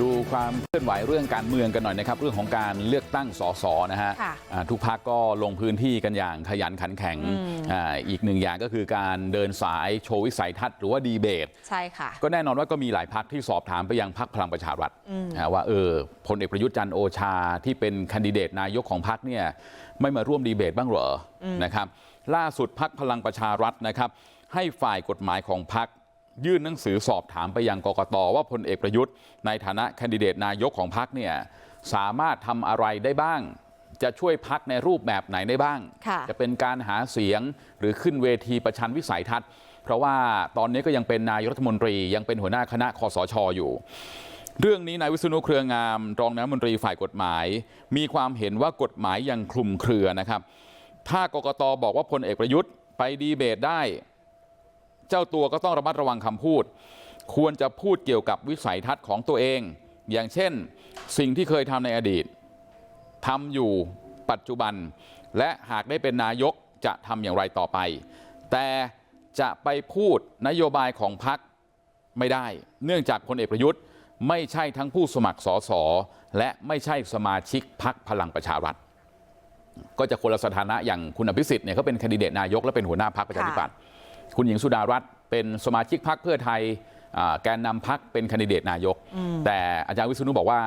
ดูความเคลื่อนไหวเรื่องการเมืองกันหน่อยนะครับเรื่องของการเลือกตั้งสสนะฮะค่ะอ่าทุกพักก็ลงพื้นที่กันอย่างขยันขันแข็งอืมอ่าอีกหนึ่งอย่างก็คือการเดินสายโชว์วิสัยทัศน์หรือว่าดีเบตใช่ค่ะก็แน่นอนว่าก็มีหลายพักที่สอบถามไปยังพักพลังประชารัฐนะว่าเออพลเอกประยุทธ์จันทร์โอชาที่เป็นแคนดิเดตนายกของพักเนี่ยไม่มาร่วมดีเบตบ้างเหรออนะครับล่าสุดพักพลังประชารัฐนะครับให้ฝ่ายกฎหมายของพัก ยื่นหนังสือสอบถามไปยังกกตว่าพลเอกประยุทธ์ในฐานะแคนดิเดตนายกของพักเนี่ยสามารถทำอะไรได้บ้าง จะช่วยพักในรูปแบบไหนได้บ้างค่ะจะเป็นการหาเสียงหรือขึ้นเวทีประชันวิสัยทัศน์ เพราะว่าตอนนี้ก็ยังเป็นนายกรัฐมนตรียังเป็นหัวหน้าคณะคอสชอยู่ เรื่องนี้นายวิษณุเครืองาม รองนายกรัฐมนตรีฝ่ายกฎหมาย มีความเห็นว่ากฎหมายยังคลุมเครือนะครับ ถ้ากกตบอกว่าพลเอกประยุทธ์ไปดีเบตได้ เจ้าตัวก็ต้องระมัดระวังคำพูดควรจะพูดเกี่ยวกับวิสัยทัศน์ของตัวเองอย่างเช่นสิ่งที่เคยทำในอดีตทำอยู่ปัจจุบันและหากได้เป็นนายกจะทำอย่างไรต่อไปแต่จะไปพูดนโยบายของพรรคไม่ได้เนื่องจากพลเอกประยุทธ์ไม่ใช่ทั้งผู้สมัครสสและไม่ใช่สมาชิกพรรคพลังประชารัฐก็จะคนละสถานะอย่างคุณอภิสิทธิ์เนี่ยเขาเป็นแคนดิเดตนายกและเป็นหัวหน้าพรรคประชาธิปัตย์ คุณหญิงสุดารัตน์เป็นสมาชิกพรรคเพื่อไทยอ่าแกนนำพรรคเป็นแคนดิเดตนายกแต่อาจารย์วิษณุบอกว่า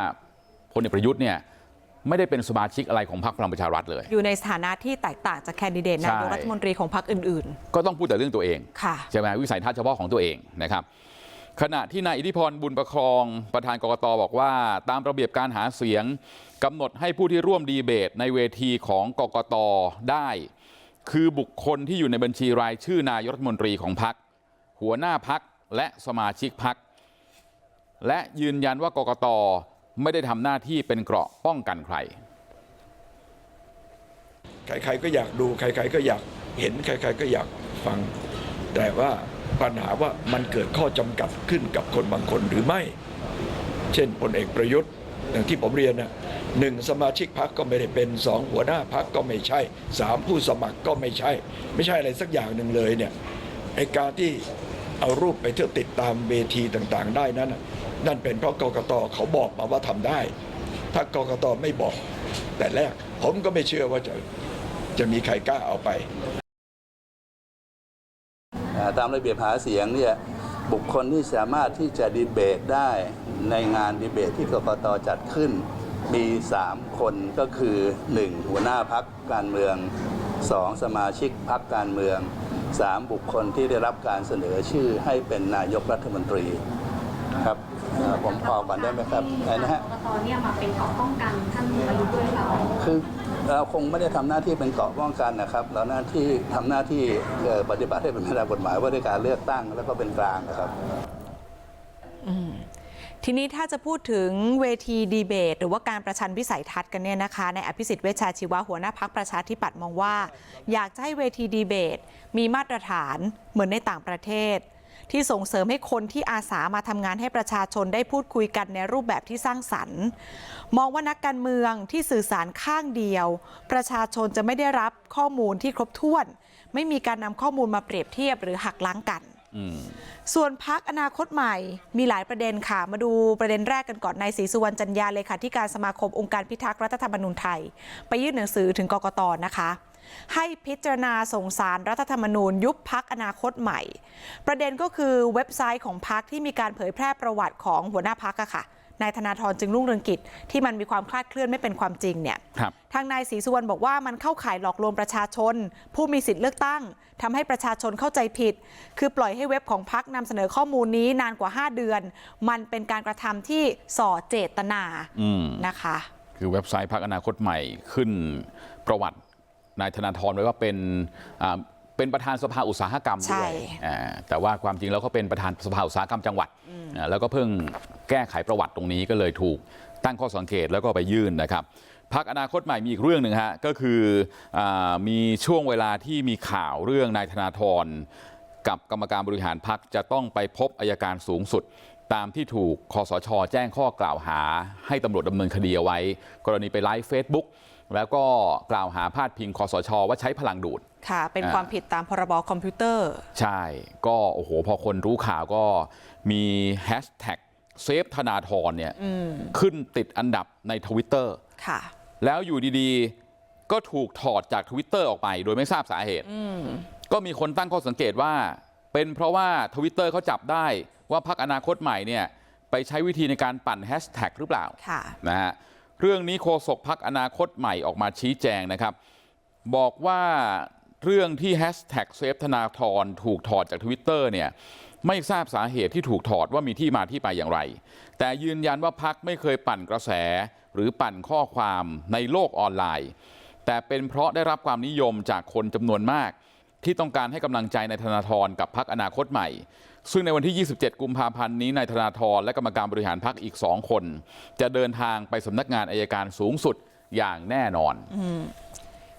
พลเอกประยุทธ์เนี่ยไม่ได้เป็นสมาชิกอะไรของพรรคพลังประชารัฐเลยอยู่ในสถานะที่แตกต่างจากแคนดิเดตนายกใช่รัฐมนตรีของพรรคอื่นก็ต้องพูดแต่เรื่องตัวเองๆค่ะใช่ไหมวิสัยทัศน์เฉพาะของตัวเองนะครับขณะที่นายอิทธิพรบุญประครองประธานกกตบอกว่า ตามระเบียบการหาเสียงกำหนดให้ผู้ที่ร่วมดีเบตในเวทีของกกตได้ คือบุคคลที่อยู่ในบัญชีรายชื่อนายกรัฐมนตรีของพรรคหัวหน้าพักและสมาชิกพักและยืนยันว่ากกตไม่ได้ทำหน้าที่เป็นเกราะป้องกันใครใครๆก็อยากดูใครๆก็อยากเห็นใครๆก็อยากฟัง แต่ว่าปัญหาว่ามันเกิดข้อจำกัดขึ้นกับคนบางคนหรือไม่ เช่นพลเอกประยุทธ์อย่างที่ผมเรียนนะ หนึ่งสมาชิกพักก็ไม่ได้เป็นสองหัวหน้าพักก็ไม่ใช่สามผู้สมัครก็ไม่ใช่ ไม่ใช่อะไรสักอย่างหนึ่งเลยเนี่ยไอการที่เอารูปไปเที่ยวติดตามเวทีต่างๆ ได้นั้นนั่นเป็นเพราะกกตเขาบอกมาว่าทำได้ ถ้ากกตไม่บอก แต่แรกผมก็ไม่เชื่อว่าจะจะมีใครกล้าเอาไปตามระเบียบหาเสียงเนี่ยบุคคลที่สามารถที่จะดีเบตได้ในงานดีเบตที่กกตจัดขึ้น มี3คนก็คือ 1. หัวหน้าพักการเมือง 2. สมาชิกพักการเมือง 3. บุคคลที่ได้รับการเสนอชื่อให้เป็นนายกรัฐมนตรีครับอ่าผมพอก่อนได้ไหมครับอะไรนะฮะกตเนี่ยมาเป็นเกราะป้องกันท่านประยุทธ์ด้วยหรือเปล่าคือเราคงไม่ได้ทำหน้าที่เป็นเกราะป้องกันนะครับ เราหน้าที่ทำหน้าที่เอ่อปฏิบัติให้เป็นไปตามกฎหมายว่าด้วยการเลือกตั้งแล้วก็เป็นกลางนะครับ ทีนี้ถ้าจะพูดถึงเวทีดีเบต หรือว่าการประชันวิสัยทัศน์กันเนี่ยนะคะในอภิสิทธิ์เวชชาชีวะหัวหน้าพักประชาธิปัตย์มองว่า อยากจะให้เวทีดีเบต มีมาตรฐานเหมือนในต่างประเทศ ที่ส่งเสริมให้คนที่อาสามาทำงานให้ประชาชนได้พูดคุยกันในรูปแบบที่สร้างสรรค์ มองว่านักการเมืองที่สื่อสารข้างเดียว ประชาชนจะไม่ได้รับข้อมูลที่ครบถ้วน ไม่มีการนำข้อมูลมาเปรียบเทียบหรือหักล้างกัน อืมส่วนพักอนาคตใหม่มีหลายประเด็นค่ะมาดูประเด็นแรกกันก่อนนายศรีสุวรรณจันยาเลขาธิการสมาคมองค์การพิทักษ์รัฐธรรมนูญไทย ไปยื่นหนังสือถึงกกตนะคะ ให้พิจารณาส่งสารรัฐธรรมนูญ ยุบพักอนาคตใหม่ ประเด็นก็คือเว็บไซต์ของพักที่มีการเผยแพร่ประวัติของหัวหน้าพักอะค่ะ นายธนาธรจึงรุ่งเรืองกิจที่มันมีความคลาดเคลื่อนไม่เป็นความจริงเนี่ยครับทางนายศรีสุวรรณบอกว่ามันเข้าข่ายหลอกลวงประชาชน ผู้มีสิทธิ์เลือกตั้งทำให้ประชาชนเข้าใจผิด คือปล่อยให้เว็บของพักนำเสนอข้อมูลนี้นานกว่า 5 เดือน มันเป็นการกระทำที่ส่อเจตนาอืมนะคะ คือเว็บไซต์พักอนาคตใหม่ขึ้นประวัตินายธนาธรไว้ว่าเป็นอ่าเป็นประธานสภาอุตสาหกรรมใช่ด้วยอ่าแต่ว่าความจริงแล้วเขาเป็นประธานสภาอุตสาหกรรมจังหวัดอ่าแล้วก็เพิ่ง แก้ไขประวัติตรงนี้ก็เลยถูกตั้งข้อสังเกตแล้วก็ไปยื่นนะครับพักอนาคตใหม่มีอีกเรื่องหนึ่งฮะก็คืออามีช่วงเวลาที่มีข่าวเรื่องนายธนาธรกับกรรมการบริหารพักจะต้องไปพบอายการสูงสุดตามที่ถูกคอสช แจ้งข้อกล่าวหา ให้ตำรวจดำเนินคดีเอาไว้ กรณีไปไลฟ์เฟซบุ๊กแล้วก็กล่าวหาพาดพิงคอสช ว่าใช้พลังดูด ค่ะ เป็นอ่าความผิดตามพรบคอมพิวเตอร์ ใช่ ก็โอ้โห พอคนรู้ข่าวก็มีแฮชแท็ก เซฟธนาธรเนี่ยขึ้นติดอันดับในทวิตเตอร์ค่ะแล้วอยู่ดีๆก็ถูกถอดจากทวิตเตอร์ออกไปโดยไม่ทราบสาเหตุก็มีคนตั้งข้อสังเกตว่าเป็นเพราะว่าทวิตเตอร์เขาจับได้ว่าพักอนาคตใหม่เนี่ยไปใช้วิธีในการปั่นแฮชแท็กหรือเปล่าค่ะนะฮะเรื่องนี้โฆษกพักอนาคตใหม่ออกมาชี้แจงนะครับ บอกว่าเรื่องที่แฮชแท็กเซฟธนาธรถูกถอดจากทวิตเตอร์เนี่ย ไม่ทราบสาเหตุที่ถูกถอดว่ามีที่มาที่ไปอย่างไรแต่ยืนยันว่าพักไม่เคยปั่นกระแสหรือปั่นข้อความในโลกออนไลน์แต่เป็นเพราะได้รับความนิยมจากคนจำนวนมากที่ต้องการให้กำลังใจในธนาธรกับพักอนาคตใหม่ซึ่งในวันที่27กุมภาพันธ์นี้นายธนาธรและกรรมการบริหารพักอีกสองคนจะเดินทางไปสำนักงานอายการสูงสุดอย่างแน่นอนอื